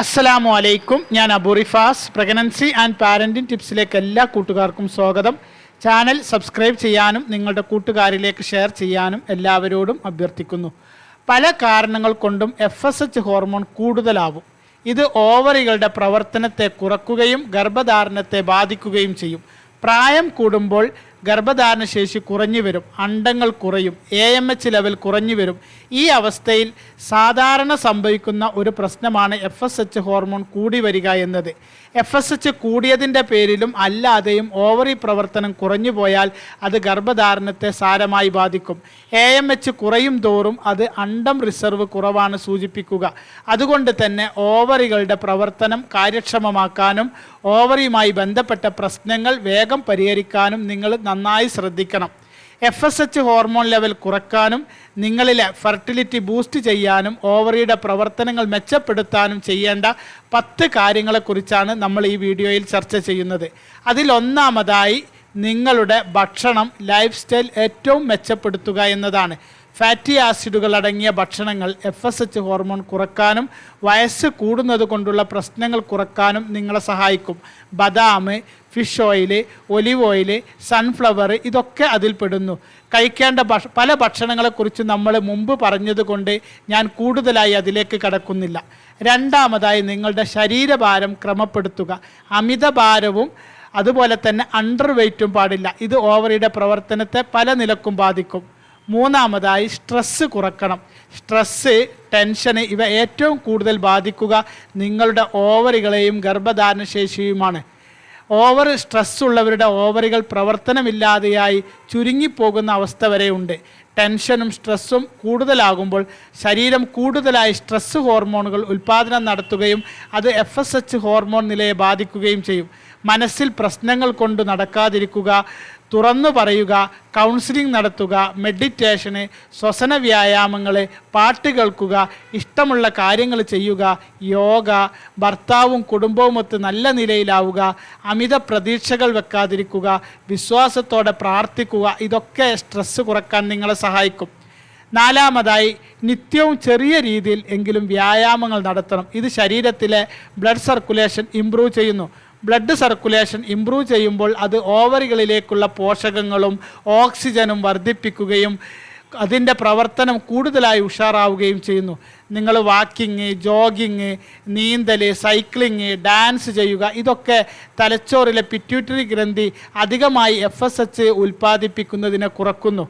അസ്സലാമു അലൈക്കും. ഞാൻ അബുറിഫാസ് പ്രഗ്നൻസി ആൻഡ് പാരന്റിംഗ് ടിപ്സിലേക്ക് എല്ലാ കൂട്ടുകാർക്കും സ്വാഗതം. ചാനൽ സബ്സ്ക്രൈബ് ചെയ്യാനും നിങ്ങളുടെ കൂട്ടുകാരിലേക്ക് ഷെയർ ചെയ്യാനും എല്ലാവരോടും അഭ്യർത്ഥിക്കുന്നു. പല കാരണങ്ങൾ കൊണ്ടും എഫ് എസ് എച്ച് ഹോർമോൺ കൂടുതലാവും. ഇത് ഓവറികളുടെ പ്രവർത്തനത്തെ കുറക്കുകയും ഗർഭധാരണത്തെ ബാധിക്കുകയും ചെയ്യും. പ്രായം കൂടുമ്പോൾ ഗർഭധാരണ ശേഷി കുറഞ്ഞു വരും അണ്ടങ്ങൾ കുറയും എ എം എച്ച് ലെവൽ കുറഞ്ഞു വരും. ഈ അവസ്ഥയിൽ സാധാരണ സംഭവിക്കുന്ന ഒരു പ്രശ്നമാണ് എഫ് എസ് എച്ച് ഹോർമോൺ കൂടി വരിക എന്നത്. എഫ് എസ് എച്ച് കൂടിയതിന്റെ പേരിലും അല്ലാതെയും ഓവറി പ്രവർത്തനം കുറഞ്ഞു പോയാൽ അത് ഗർഭധാരണത്തെ സാരമായി ബാധിക്കും. എ എം എച്ച് കുറയും തോറും അത് അണ്ടം റിസർവ് കുറവാണ് സൂചിപ്പിക്കുക. അതുകൊണ്ട് തന്നെ ഓവറികളുടെ പ്രവർത്തനം കാര്യക്ഷമമാക്കാനും ഓവറിയുമായി ബന്ധപ്പെട്ട പ്രശ്നങ്ങൾ വേഗം പരിഹരിക്കാനും നിങ്ങൾ നന്നായി ശ്രദ്ധിക്കണം. F S H hormone level കുറക്കാനും നിങ്ങളിലെ ഫെർട്ടിലിറ്റി ബൂസ്റ്റ് ചെയ്യാനും ഓവറിയുടെ പ്രവർത്തനങ്ങൾ മെച്ചപ്പെടുത്താനും ചെയ്യേണ്ട പത്ത് കാര്യങ്ങളെക്കുറിച്ചാണ് നമ്മൾ ഈ വീഡിയോയിൽ ചർച്ച ചെയ്യുന്നത്. അതിലൊന്നാമതായി നിങ്ങളുടെ ഭക്ഷണം ലൈഫ് സ്റ്റൈൽ ഏറ്റവും മെച്ചപ്പെടുത്തുക എന്നതാണ്. ഫാറ്റി ആസിഡുകൾ അടങ്ങിയ ഭക്ഷണങ്ങൾ എഫ് എസ് എച്ച് ഹോർമോൺ കുറക്കാനും വയസ്സ് കൂടുന്നത് കൊണ്ടുള്ള പ്രശ്നങ്ങൾ കുറക്കാനും നിങ്ങളെ സഹായിക്കും. ബദാം fish oil olive oil sunflower ഇതൊക്കെ അതിൽപ്പെടുന്നു കഴിക്കേണ്ട ഭക്ഷ പല ഭക്ഷണങ്ങളെക്കുറിച്ച് നമ്മൾ മുമ്പ് പറഞ്ഞതുകൊണ്ട് ഞാൻ കൂടുതലായി അതിലേക്ക് കടക്കുന്നില്ല. രണ്ടാമതായി നിങ്ങളുടെ ശരീരഭാരം ക്രമപ്പെടുത്തുക. അമിതഭാരവും അതുപോലെ തന്നെ അണ്ടർ വെയ്റ്റും പാടില്ല. ഇത് ഓവറിയുടെ പ്രവർത്തനത്തെ പല നിലക്കും ബാധിക്കും. മൂന്നാമതായി സ്ട്രെസ്സ് കുറക്കണം. സ്ട്രെസ്സ് ടെൻഷന് ഇവ ഏറ്റവും കൂടുതൽ ബാധിക്കുക നിങ്ങളുടെ ഓവറികളെയും ഗർഭധാരണ ശേഷിയുമാണ് ഓവർ സ്ട്രെസ് ഉള്ളവരുടെ ഓവറികൾ പ്രവർത്തനമില്ലാതെയായി ചുരുങ്ങിപ്പോകുന്ന അവസ്ഥ വരെയുണ്ട്. ടെൻഷനും സ്ട്രെസ്സും കൂടുതലാകുമ്പോൾ ശരീരം കൂടുതലായി സ്ട്രെസ് ഹോർമോണുകൾ ഉൽപ്പാദനം നടത്തുകയും അത് എഫ് ഹോർമോൺ നിലയെ ബാധിക്കുകയും ചെയ്യും. മനസ്സിൽ പ്രശ്നങ്ങൾ കൊണ്ട് നടക്കാതിരിക്കുക തുറന്നു പറയുക കൗൺസിലിംഗ് നടത്തുക മെഡിറ്റേഷന് ശ്വസന വ്യായാമങ്ങൾ പാട്ട് കേൾക്കുക ഇഷ്ടമുള്ള കാര്യങ്ങൾ ചെയ്യുക യോഗ ഭർത്താവും കുടുംബവുമൊത്ത് നല്ല നിലയിലാവുക അമിത പ്രതീക്ഷകൾ വെക്കാതിരിക്കുക വിശ്വാസത്തോടെ പ്രാർത്ഥിക്കുക ഇതൊക്കെ സ്ട്രെസ്സ് കുറയ്ക്കാൻ നിങ്ങളെ സഹായിക്കും. നാലാമതായി നിത്യവും ചെറിയ രീതിയിൽ എങ്കിലും വ്യായാമങ്ങൾ നടത്തണം. ഇത് ശരീരത്തിലെ ബ്ലഡ് സർക്കുലേഷൻ ഇംപ്രൂവ് ചെയ്യുന്നു. ബ്ലഡ് സർക്കുലേഷൻ ഇംപ്രൂവ് ചെയ്യുമ്പോൾ അത് ഓവറികളിലേക്കുള്ള പോഷകങ്ങളും ഓക്സിജനും വർദ്ധിപ്പിക്കുകയും അതിന്റെ പ്രവർത്തനം കൂടുതലായി ഉഷാറാവുകയും ചെയ്യുന്നു. നിങ്ങൾ വാക്കിങ് ജോഗിങ് നീന്തൽ സൈക്ലിങ് ഡാൻസ് ചെയ്യുക ഇതൊക്കെ തലച്ചോറിലെ പിറ്റ്യൂട്ടറി ഗ്രന്ഥി അധികമായി എഫ് എസ് എച്ച് ഉൽപ്പാദിപ്പിക്കുന്നതിനെ കുറക്കുന്നു.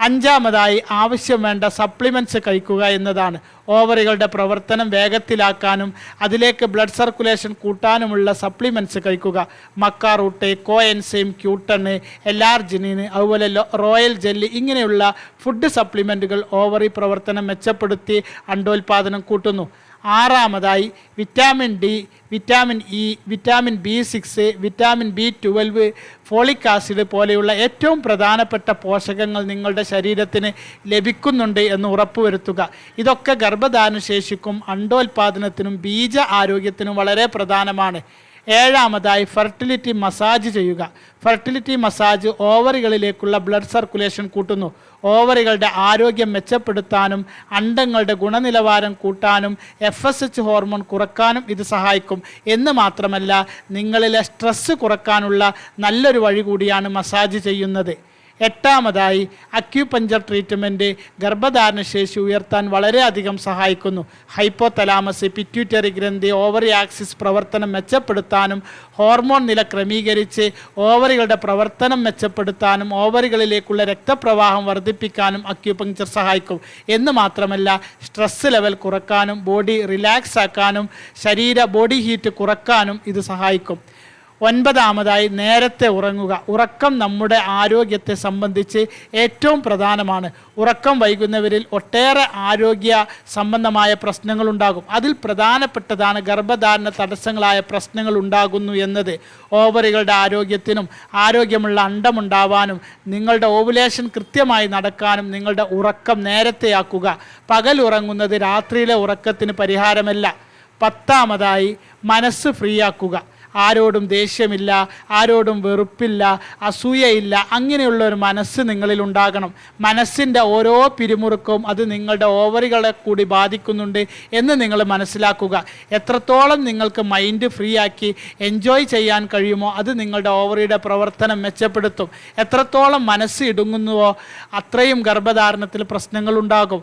അഞ്ചാമതായി ആവശ്യം വേണ്ട സപ്ലിമെന്റ്സ് കഴിക്കുക എന്നതാണ്. ഓവറുകളുടെ പ്രവർത്തനം വേഗത്തിലാക്കാനും അതിലേക്ക് ബ്ലഡ് സർക്കുലേഷൻ കൂട്ടാനുമുള്ള സപ്ലിമെന്റ്സ് കഴിക്കുക. മക്കാറൂട്ട് കോയൻസെയിം ക്യൂട്ടണ് എല്ലാർജിനിന് അതുപോലെ റോയൽ ജെല്ലി ഇങ്ങനെയുള്ള ഫുഡ് സപ്ലിമെന്റുകൾ ഓവറി പ്രവർത്തനം മെച്ചപ്പെടുത്തി അണ്ടോൽപാദനം കൂട്ടുന്നു. ആറാമതായി vitamin D vitamin E vitamin B six vitamin B twelve folic acid പോലെയുള്ള ഏറ്റവും പ്രധാനപ്പെട്ട പോഷകങ്ങൾ നിങ്ങളുടെ ശരീരത്തിന് ലഭിക്കുന്നുണ്ട് എന്ന് ഉറപ്പുവരുത്തുക. ഇതൊക്കെ ഗർഭധാരണ ശേഷിക്കും അണ്ടോൽപാദനത്തിനും ബീജ ആരോഗ്യത്തിനും വളരെ പ്രധാനമാണ്. ഏഴാമതായി ഫെർട്ടിലിറ്റി മസാജ് ചെയ്യുക. ഫെർട്ടിലിറ്റി മസാജ് ഓവറികളിലേക്കുള്ള ബ്ലഡ് സർക്കുലേഷൻ കൂട്ടുന്നു. ഓവറികളുടെ ആരോഗ്യം മെച്ചപ്പെടുത്താനും അണ്ടങ്ങളുടെ ഗുണനിലവാരം കൂട്ടാനും എഫ് എസ് എച്ച് ഹോർമോൺ കുറക്കാനും ഇത് സഹായിക്കും. എന്ന് മാത്രമല്ല നിങ്ങളിലെ സ്ട്രെസ്സ് കുറക്കാനുള്ള നല്ലൊരു വഴി കൂടിയാണ് മസാജ് ചെയ്യുന്നത്. എട്ടാമതായി അക്യുപഞ്ചർ ട്രീറ്റ്മെന്റ് ഗർഭധാരണ ശേഷി ഉയർത്താൻ വളരെയധികം സഹായിക്കുന്നു. ഹൈപ്പോ തലാമസ് പിറ്റ്യൂട്ടറി ഗ്രന്ഥി ഓവറി ആക്സിസ് പ്രവർത്തനം മെച്ചപ്പെടുത്താനും ഹോർമോൺ നില ക്രമീകരിച്ച് ഓവറികളുടെ പ്രവർത്തനം മെച്ചപ്പെടുത്താനും ഓവറികളിലേക്കുള്ള രക്തപ്രവാഹം വർദ്ധിപ്പിക്കാനും അക്യുപഞ്ചർ സഹായിക്കും. എന്ന് മാത്രമല്ല സ്ട്രെസ് ലെവൽ കുറക്കാനും ബോഡി റിലാക്സ് ആക്കാനും ശരീര ബോഡി ഹീറ്റ് കുറക്കാനും ഇത് സഹായിക്കും. ഒൻപതാമതായി നേരത്തെ ഉറങ്ങുക. ഉറക്കം നമ്മുടെ ആരോഗ്യത്തെ സംബന്ധിച്ച് ഏറ്റവും പ്രധാനമാണ്. ഉറക്കം വൈകുന്നവരിൽ ഒട്ടേറെ ആരോഗ്യ സംബന്ധമായ പ്രശ്നങ്ങളുണ്ടാകും. അതിൽ പ്രധാനപ്പെട്ടതാണ് ഗർഭധാരണ തടസ്സങ്ങളായ പ്രശ്നങ്ങൾ ഉണ്ടാകുന്നു എന്നത്. ഓവറികളുടെ ആരോഗ്യത്തിനും ആരോഗ്യമുള്ള അണ്ടമുണ്ടാവാനും നിങ്ങളുടെ ഓവുലേഷൻ കൃത്യമായി നടക്കാനും നിങ്ങളുടെ ഉറക്കം നേരത്തെയാക്കുക പകൽ ഉറങ്ങുന്നത് രാത്രിയിലെ ഉറക്കത്തിന് പരിഹാരമല്ല. പത്താമതായി മനസ്സ് ഫ്രീ ആക്കുക. ആരോടും ദേഷ്യമില്ല ആരോടും വെറുപ്പില്ല അസൂയയില്ല. അങ്ങനെയുള്ള ഒരു മനസ്സ് നിങ്ങളിൽ ഉണ്ടാകണം. മനസ്സിന്റെ ഓരോ പിരിമുറുക്കവും അത് നിങ്ങളുടെ ഓവറികളെ കൂടി ബാധിക്കുന്നുണ്ട് എന്ന് നിങ്ങൾ മനസ്സിലാക്കുക. എത്രത്തോളം നിങ്ങൾക്ക് മൈൻഡ് ഫ്രീ ആക്കി എൻജോയ് ചെയ്യാൻ കഴിയുമോ അത് നിങ്ങളുടെ ഓവറിയുടെ പ്രവർത്തനം മെച്ചപ്പെടുത്തും. എത്രത്തോളം മനസ്സ് ഇടുങ്ങുന്നുവോ അത്രയും ഗർഭധാരണത്തിൽ പ്രശ്നങ്ങളുണ്ടാകും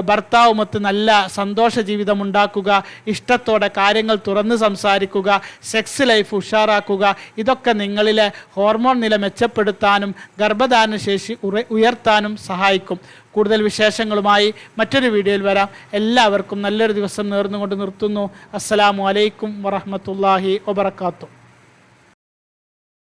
ഭർത്താവുമൊത്ത് നല്ല സന്തോഷ ജീവിതം ഉണ്ടാക്കുക ഇഷ്ടത്തോടെ കാര്യങ്ങൾ തുറന്ന് സംസാരിക്കുക സെക്സ് ലൈഫ് ഉഷാറാക്കുക ഇതൊക്കെ നിങ്ങളിലെ ഹോർമോൺ നില മെച്ചപ്പെടുത്താനും ഗർഭധാരണ ശേഷി ഉയർത്താനും സഹായിക്കും. കൂടുതൽ വിശേഷങ്ങളുമായി മറ്റൊരു വീഡിയോയിൽ വരാം. എല്ലാവർക്കും നല്ലൊരു ദിവസം നേർന്നുകൊണ്ട് നിർത്തുന്നു. അസ്സലാമു അലൈക്കും വറഹമത്തല്ലാഹി വബർക്കാത്തു